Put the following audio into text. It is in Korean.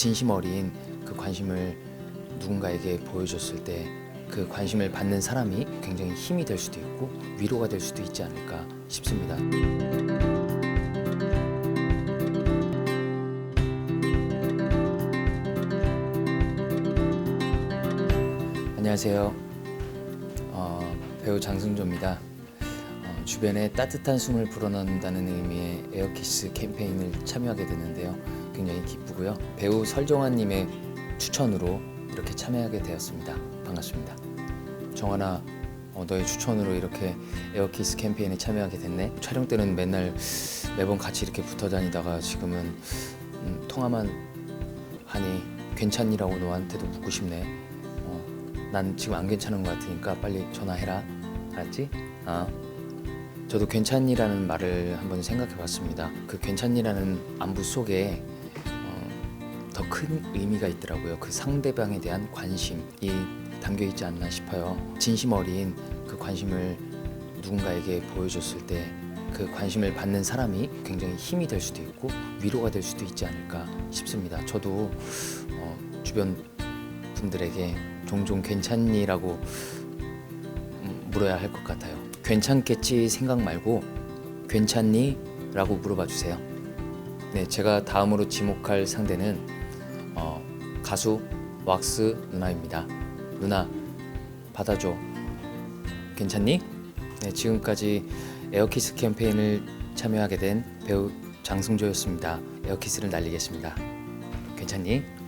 진심 어린 그 관심을 누군가에게 보여줬을 때 그 관심을 받는 사람이 굉장히 힘이 될 수도 있고 위로가 될 수도 있지 않을까 싶습니다. 안녕하세요. 어, 배우 장승조입니다. 어, 주변에 따뜻한 숨을 불어넣는다는 의미의 에어키스 캠페인을 참여하게 됐는데요. 굉장히 기쁘고요. 배우 설정환님의 추천으로 이렇게 참여하게 되었습니다. 반갑습니다. 정환아, 어, 너의 추천으로 이렇게 에어키스 캠페인에 참여하게 됐네. 촬영 때는 맨날 매번 같이 이렇게 붙어 다니다가 지금은 음, 통화만 하니 괜찮니라고 너한테도 묻고 싶네. 어, 난 지금 안 괜찮은 것 같으니까 빨리 전화해라. 알았지? 아. 저도 괜찮니라는 말을 한번 생각해 봤습니다. 그 괜찮니라는 안부 속에 큰 의미가 있더라고요. 그 상대방에 대한 관심이 담겨 있지 않나 싶어요. 진심 어린 그 관심을 누군가에게 보여줬을 때 그 관심을 받는 사람이 굉장히 힘이 될 수도 있고 위로가 될 수도 있지 않을까 싶습니다. 저도 어, 주변 분들에게 종종 괜찮니라고 음, 물어야 할 것 같아요. 괜찮겠지 생각 말고 괜찮니? 라고 물어봐 주세요. 네, 제가 다음으로 지목할 상대는 어, 가수 왁스 누나입니다. 누나 받아줘. 괜찮니? 네, 지금까지 에어키스 캠페인을 참여하게 된 배우 장승조였습니다. 에어키스를 날리겠습니다. 괜찮니?